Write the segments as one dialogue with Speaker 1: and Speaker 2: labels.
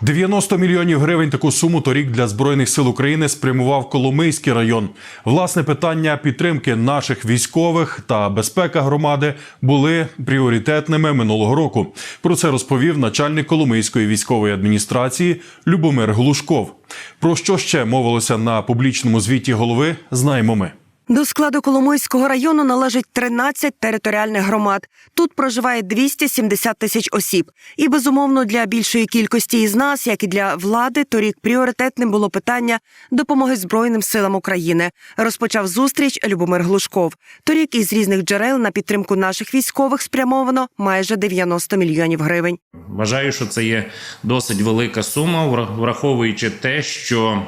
Speaker 1: 90 мільйонів гривень таку суму торік для збройних сил України спрямував Коломийський район. Власне питання підтримки наших військових та безпека громади були пріоритетними минулого року. Про це розповів начальник Коломийської військової адміністрації Любомир Глушков. Про що ще мовилося на публічному звіті голови, знаємо ми.
Speaker 2: До складу Коломийського району належить 13 територіальних громад. Тут проживає 270 тисяч осіб. І безумовно для більшої кількості із нас, як і для влади, торік пріоритетним було питання допомоги Збройним силам України. Розпочав зустріч Любомир Глушков. Торік із різних джерел на підтримку наших військових спрямовано майже 90 мільйонів гривень.
Speaker 3: Вважаю, що це є досить велика сума, вра- враховуючи те, що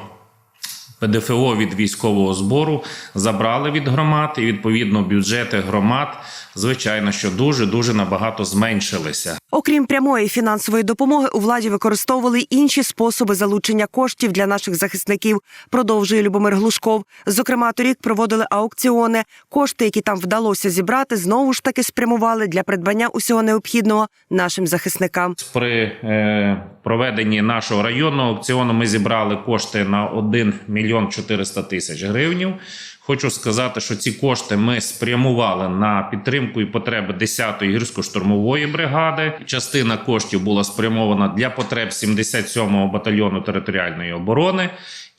Speaker 3: ПДФО від військового збору забрали від громад, і відповідно бюджети громад, звичайно, що дуже дуже набагато зменшилися.
Speaker 2: Окрім прямої фінансової допомоги, у владі використовували інші способи залучення коштів для наших захисників. Продовжує Любомир Глушков. Зокрема, торік проводили аукціони. Кошти, які там вдалося зібрати, знову ж таки спрямували для придбання усього необхідного нашим захисникам.
Speaker 3: При е, проведенні нашого районного аукціону ми зібрали кошти на 1 мільйон 400 тисяч гривень. Хочу сказати, що ці кошти ми спрямували на підтримку і потреби 10-ї гірсько-штурмової бригади. Частина коштів була спрямована для потреб 77-го батальйону територіальної оборони.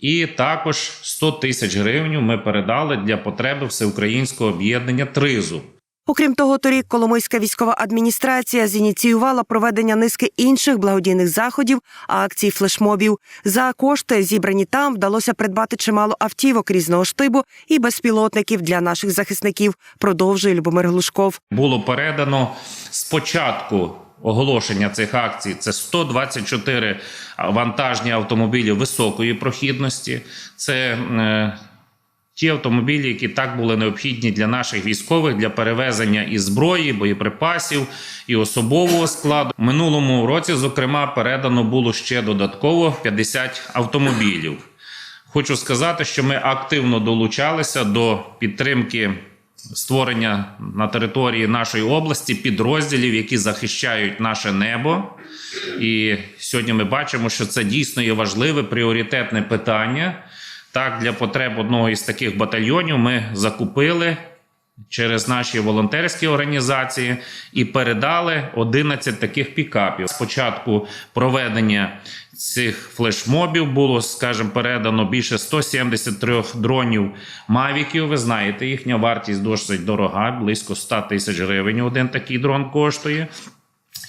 Speaker 3: І також 100 тисяч гривень ми передали для потреби всеукраїнського об'єднання Тризу.
Speaker 2: Окрім того, торік Коломийська військова адміністрація зініціювала проведення низки інших благодійних заходів, акцій, флешмобів. За кошти, зібрані там, вдалося придбати чимало автівок різного штибу і безпілотників для наших захисників. Продовжує Любомир Глушков.
Speaker 3: було передано спочатку оголошення цих акцій. Це 124 вантажні автомобілі високої прохідності. Це е, ті автомобілі, які так були необхідні для наших військових для перевезення і зброї, боєприпасів і особового складу. Минулому році, зокрема, передано було ще додатково 50 автомобілів. Хочу сказати, що ми активно долучалися до підтримки створення на території нашої області підрозділів, які захищають наше небо. І сьогодні ми бачимо, що це дійсно є важливе пріоритетне питання. Так, для потреб одного із таких батальйонів ми закупили через наші волонтерські організації і передали 11 таких пікапів. Спочатку проведення цих флешмобів було, скажімо, передано більше 173 дронів Мавіків. Ви знаєте, їхня вартість досить дорога, близько 100 тисяч гривень. Один такий дрон коштує.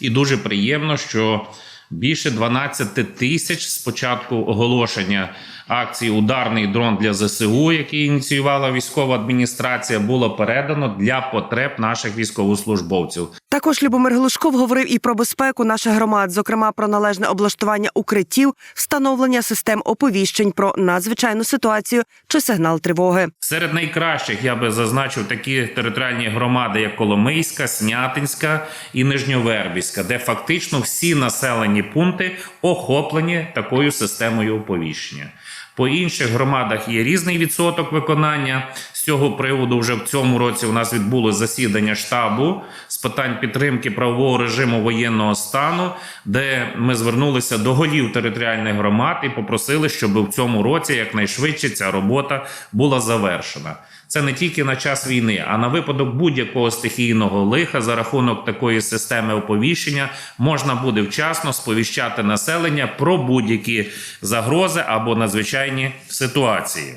Speaker 3: І дуже приємно, що більше 12 тисяч з початку оголошення акції Ударний дрон для ЗСУ, який ініціювала військова адміністрація, було передано для потреб наших військовослужбовців.
Speaker 2: Також Любомир Глушков говорив і про безпеку наших громад, зокрема про належне облаштування укриттів, встановлення систем оповіщень про надзвичайну ситуацію чи сигнал тривоги.
Speaker 3: Серед найкращих я би зазначив такі територіальні громади, як Коломийська, Снятинська і Нижньовербівська, де фактично всі населені пункти охоплені такою системою оповіщення. По інших громадах є різний відсоток виконання. З цього приводу вже в цьому році у нас відбулося засідання штабу з питань підтримки правового режиму воєнного стану, де ми звернулися до голів територіальних громад і попросили, щоб в цьому році якнайшвидше ця робота була завершена. Це не тільки на час війни, а на випадок будь-якого стихійного лиха за рахунок такої системи оповіщення можна буде вчасно сповіщати населення про будь-які загрози або надзвичайні ситуації.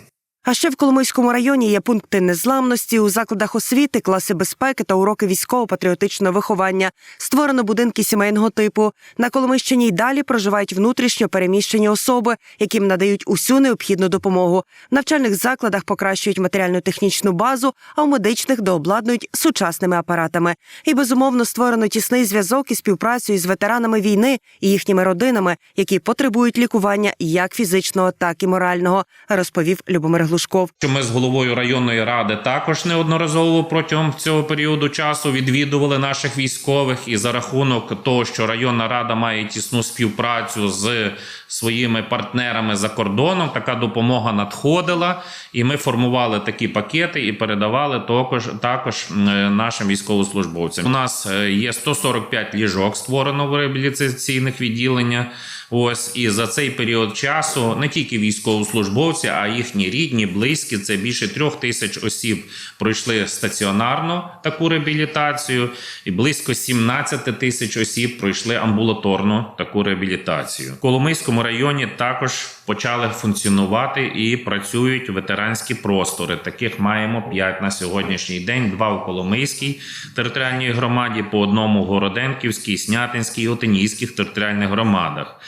Speaker 2: А ще в Коломийському районі є пункти незламності у закладах освіти, класи безпеки та уроки військово-патріотичного виховання. Створено будинки сімейного типу. На Коломийщині й далі проживають внутрішньо переміщені особи, яким надають усю необхідну допомогу. В навчальних закладах покращують матеріально-технічну базу, а в медичних дообладнують сучасними апаратами. І безумовно створено тісний зв'язок і співпрацю із ветеранами війни і їхніми родинами, які потребують лікування як фізичного, так і морального, розповів Любомир Глушков.
Speaker 3: Ми з головою районної ради також неодноразово протягом цього періоду часу відвідували наших військових, і за рахунок того, що районна рада має тісну співпрацю з своїми партнерами за кордоном, така допомога надходила, і ми формували такі пакети і передавали також, також нашим військовослужбовцям. У нас е, є 145 ліжок створено в реабілітаційних відділеннях. Ось і за цей період часу не тільки військовослужбовці, а їхні рідні, близькі, це більше трьох тисяч осіб пройшли стаціонарно таку реабілітацію, і близько 17 тисяч осіб пройшли амбулаторну таку реабілітацію. В Коломийському районі також почали функціонувати і працюють ветеранські простори. Таких маємо 5 на сьогоднішній день: два в Коломийській територіальній громаді, по одному в Городенківській, Снятинській і Отинійських територіальних громадах.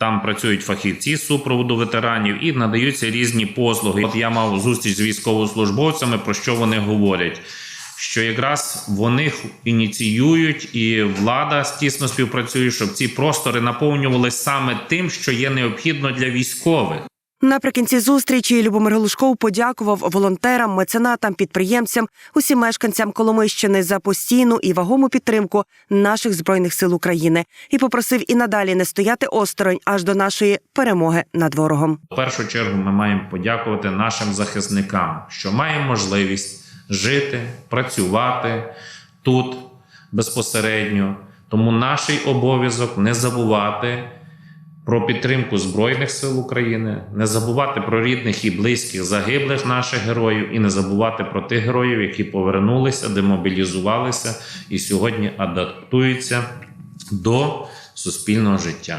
Speaker 3: Там працюють фахівці з супроводу ветеранів і надаються різні послуги. От я мав зустріч з військовослужбовцями, про що вони говорять. Що якраз вони ініціюють, і влада тісно співпрацює, щоб ці простори наповнювалися саме тим, що є необхідно для військових.
Speaker 2: Наприкінці зустрічі Любомир Глушков подякував волонтерам, меценатам, підприємцям, усім мешканцям Коломийщини за постійну і вагому підтримку наших збройних сил України і попросив і надалі не стояти осторонь аж до нашої перемоги над ворогом.
Speaker 3: В першу чергу ми маємо подякувати нашим захисникам, що маємо можливість жити, працювати тут безпосередньо. Тому наш обов'язок не забувати про підтримку Збройних сил України, не забувати про рідних і близьких загиблих наших героїв, і не забувати про тих героїв, які повернулися, демобілізувалися і сьогодні адаптуються до суспільного життя.